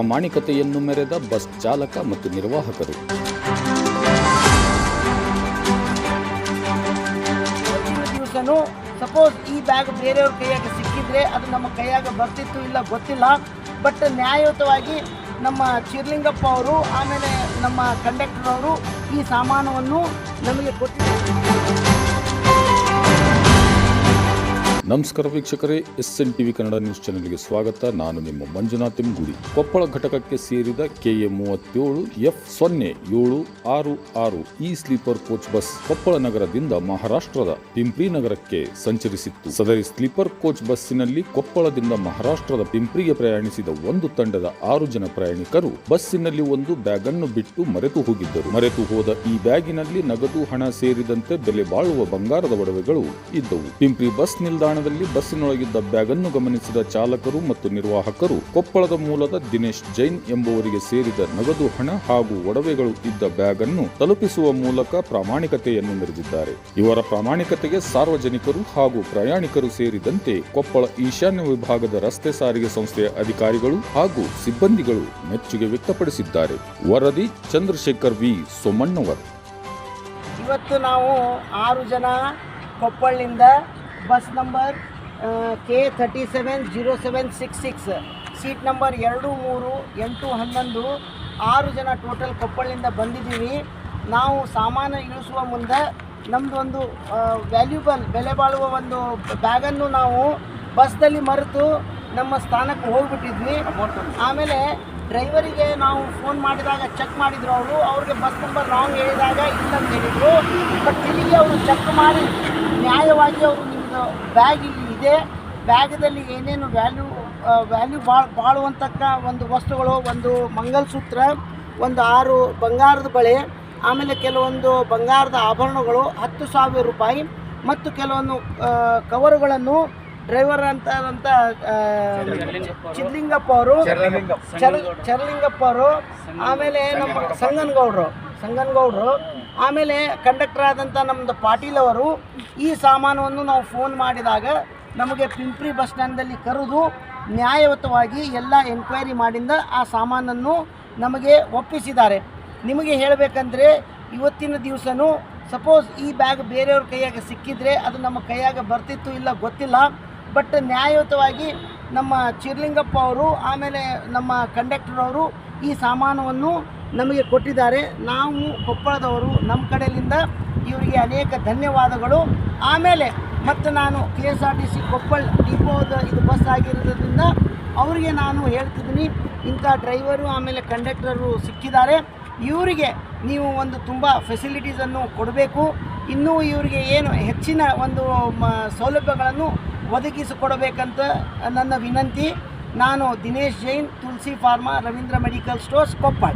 ಪ್ರಾಮಾಣಿಕತೆಯನ್ನು ಮೆರೆದ ಬಸ್ ಚಾಲಕ ಮತ್ತು ನಿರ್ವಾಹಕರು. ಸಪೋಸ್ ಈ ಬ್ಯಾಗ್ ಬೇರೆಯವ್ರ ಕೈಯಾಗ ಸಿಕ್ಕಿದ್ರೆ ಅದು ನಮ್ಮ ಕೈಯಾಗ ಬರ್ತಿತ್ತು ಇಲ್ಲ ಗೊತ್ತಿಲ್ಲ. ಬಟ್ ನ್ಯಾಯಯುತವಾಗಿ ನಮ್ಮ ಚಿರ್ಲಿಂಗಪ್ಪ ಅವರು, ಆಮೇಲೆ ನಮ್ಮ ಕಂಡಕ್ಟರ್ ಅವರು ಈ ಸಾಮಾನವನ್ನು ನಮಗೆ ಕೊಟ್ಟಿದ್ದಾರೆ. ನಮಸ್ಕಾರ ವೀಕ್ಷಕರೇ S N TV Kannada news ಚಾನೆಲ್ಗೆ ಸ್ವಾಗತ. ನಾನು ನಿಮ್ಮ ಮಂಜುನಾಥ್ ಎಂಗುಡಿ ಕೊಪ್ಪಳ ಘಟಕಕ್ಕೆ ಸೇರಿದ ಕೆಎ ಮೂವತ್ತೇಳು ಎಫ್ ಸೊನ್ನೆ, ಏಳು, ಆರು ಆರು ಈ ಸ್ಲೀಪರ್ ಕೋಚ್ ಬಸ್ ಕೊಪ್ಪಳ ನಗರದಿಂದ ಮಹಾರಾಷ್ಟ್ರದ ಪಿಂಪ್ರಿ ನಗರಕ್ಕೆ ಸಂಚರಿಸಿತ್ತು. ಸದರಿ ಸ್ಲೀಪರ್ ಕೋಚ್ ಬಸ್ಸಿನಲ್ಲಿ ಕೊಪ್ಪಳದಿಂದ ಮಹಾರಾಷ್ಟ್ರದ ಪಿಂಪ್ರಿಗೆ ಪ್ರಯಾಣಿಸಿದ ಒಂದು ತಂಡದ ಆರು ಜನ ಪ್ರಯಾಣಿಕರು ಬಸ್ಸಿನಲ್ಲಿ ಒಂದು ಬ್ಯಾಗ್ ಅನ್ನು ಬಿಟ್ಟು ಮರೆತು ಹೋಗಿದ್ದರು. ಮರೆತು ಹೋದ ಈ ಬ್ಯಾಗಿನಲ್ಲಿ ನಗದು ಹಣ ಸೇರಿದಂತೆ ಬೆಲೆ ಬಾಳುವ ಬಂಗಾರದ ಒಡವೆಗಳು ಇದ್ದವು. ಪಿಂಪ್ರಿ ಬಸ್ ನಿಲ್ದಾಣದಲ್ಲಿ ಬಸ್ಸಿನೊಳಗಿದ್ದ ಬ್ಯಾಗ್ ಅನ್ನು ಗಮನಿಸಿದ ಚಾಲಕರು ಮತ್ತು ನಿರ್ವಾಹಕರು, ಕೊಪ್ಪಳದ ಮೂಲದ ದಿನೇಶ್ ಜೈನ್ ಎಂಬುವರಿಗೆ ಸೇರಿದ ನಗದು ಹಣ ಹಾಗೂ ಒಡವೆಗಳು ಇದ್ದ ಬ್ಯಾಗ್ ಅನ್ನು ತಲುಪಿಸುವ ಮೂಲಕ ಪ್ರಾಮಾಣಿಕತೆಯನ್ನು ಮೆರೆದಿದ್ದಾರೆ. ಇವರ ಪ್ರಾಮಾಣಿಕತೆಗೆ ಸಾರ್ವಜನಿಕರು ಹಾಗೂ ಪ್ರಯಾಣಿಕರು ಸೇರಿದಂತೆ ಕೊಪ್ಪಳ ಈಶಾನ್ಯ ವಿಭಾಗದ ರಸ್ತೆ ಸಾರಿಗೆ ಸಂಸ್ಥೆಯ ಅಧಿಕಾರಿಗಳು ಹಾಗೂ ಸಿಬ್ಬಂದಿಗಳು ಮೆಚ್ಚುಗೆ ವ್ಯಕ್ತಪಡಿಸಿದ್ದಾರೆ. ವರದಿ ಚಂದ್ರಶೇಖರ್ ವಿ. ಸೋಮಣ್ಣವರ್. ಇವತ್ತು ನಾವು ಆರು ಜನ ಕೊಪ್ಪಳಿಂದ bus number K thirty seven zero seven six six seat number ಎರಡು ಮೂರು ಎಂಟು ಹನ್ನೊಂದು. ಆರು ಜನ ಟೋಟಲ್ ಕೊಪ್ಪಳಿಂದ ಬಂದಿದ್ದೀವಿ. ನಾವು ಸಾಮಾನು ಇಳಿಸುವ ಮುಂದೆ ನಮ್ಮದೊಂದು ವ್ಯಾಲ್ಯೂಬಲ್ ಬೆಲೆ ಬಾಳುವ ಒಂದು ಬ್ಯಾಗನ್ನು ನಾವು ಬಸ್ದಲ್ಲಿ ಮರೆತು ನಮ್ಮ ಸ್ಥಾನಕ್ಕೆ ಹೋಗ್ಬಿಟ್ಟಿದ್ವಿ. ಆಮೇಲೆ ಡ್ರೈವರಿಗೆ ನಾವು ಫೋನ್ ಮಾಡಿದಾಗ ಚೆಕ್ ಮಾಡಿದ್ರು ಅವರು. ಅವ್ರಿಗೆ ಬಸ್ ನಂಬರ್ ರಾಂಗ್ ಹೇಳಿದಾಗ ಇಲ್ಲ ಅಂತ ಹೇಳಿದರು. ಬಟ್ ತಿರುಗಿ ಅವರು ಚೆಕ್ ಮಾಡಿ ನ್ಯಾಯವಾಗಿ ಅವರು ಬ್ಯಾಗ್ ಇಲ್ಲಿ ಇದೆ. ಬ್ಯಾಗದಲ್ಲಿ ಏನೇನು ವ್ಯಾಲ್ಯೂ ವ್ಯಾಲ್ಯೂ ಬಾಳ್ ಬಾಳುವಂತಕ್ಕ ಒಂದು ವಸ್ತುಗಳು ಒಂದು ಮಂಗಲಸೂತ್ರ ಒಂದು ಆರು ಬಂಗಾರದ ಬಳೆ ಆಮೇಲೆ ಕೆಲವೊಂದು ಬಂಗಾರದ ಆಭರಣಗಳು ಹತ್ತು ಸಾವಿರ ರೂಪಾಯಿ ಮತ್ತು ಕೆಲವೊಂದು ಕವರುಗಳನ್ನು ಡ್ರೈವರ್ ಅಂತ ಚಿದ್ಲಿಂಗಪ್ಪ ಅವರು ಚರ ಚರಲಿಂಗಪ್ಪ. ಅವರು ಆಮೇಲೆ ನಮ್ಮ ಸಂಗನಗೌಡರು ಸಂಗನಗೌಡರು. ಆಮೇಲೆ ಕಂಡಕ್ಟರ್ ಆದಂಥ ನಮ್ಮದು ಪಾಟೀಲ್ ಅವರು ಈ ಸಾಮಾನವನ್ನು ನಾವು ಫೋನ್ ಮಾಡಿದಾಗ ನಮಗೆ ಪಿಂಪ್ರಿ ಬಸ್ ಸ್ಟ್ಯಾಂಡಲ್ಲಿ ಕರೆದು ನ್ಯಾಯಯುತವಾಗಿ ಎಲ್ಲ ಎನ್ಕ್ವೈರಿ ಮಾಡಿಂದ ಆ ಸಾಮಾನನ್ನು ನಮಗೆ ಒಪ್ಪಿಸಿದ್ದಾರೆ. ನಿಮಗೆ ಹೇಳಬೇಕಂದ್ರೆ ಇವತ್ತಿನ ದಿವಸನೂ ಸಪೋಸ್ ಈ ಬ್ಯಾಗ್ ಬೇರೆಯವ್ರ ಕೈಯಾಗ ಸಿಕ್ಕಿದ್ರೆ ಅದು ನಮ್ಮ ಕೈಯಾಗ ಬರ್ತಿತ್ತು ಇಲ್ಲ ಗೊತ್ತಿಲ್ಲ. ಬಟ್ ನ್ಯಾಯಯುತವಾಗಿ ನಮ್ಮ ಚಿರ್ಲಿಂಗಪ್ಪ ಅವರು, ಆಮೇಲೆ ನಮ್ಮ ಕಂಡಕ್ಟರ್ ಅವರು ಈ ಸಾಮಾನವನ್ನು ನಮಗೆ ಕೊಟ್ಟಿದ್ದಾರೆ. ನಾವು ಕೊಪ್ಪಳದವರು, ನಮ್ಮ ಕಡೆಯಿಂದ ಇವರಿಗೆ ಅನೇಕ ಧನ್ಯವಾದಗಳು. ಆಮೇಲೆ ಮತ್ತು ನಾನು K S R T C Koppal ಡಿಪೋದ ಇದು ಬಸ್ ಆಗಿರೋದ್ರಿಂದ ಅವರಿಗೆ ನಾನು ಹೇಳ್ತಿದ್ದೀನಿ, ಇಂಥ ಡ್ರೈವರು, ಆಮೇಲೆ ಕಂಡಕ್ಟರು ಸಿಕ್ಕಿದ್ದಾರೆ. ಇವರಿಗೆ ನೀವು ಒಂದು ತುಂಬ ಫೆಸಿಲಿಟೀಸನ್ನು ಕೊಡಬೇಕು. ಇನ್ನೂ ಇವರಿಗೆ ಏನು ಹೆಚ್ಚಿನ ಒಂದು ಮ, ಸೌಲಭ್ಯಗಳನ್ನು ಒದಗಿಸಿಕೊಡಬೇಕಂತ ನನ್ನ ವಿನಂತಿ. ನಾನು Dinesh Jain, Tulasi pharma, Ravindra medical stores, Koppal.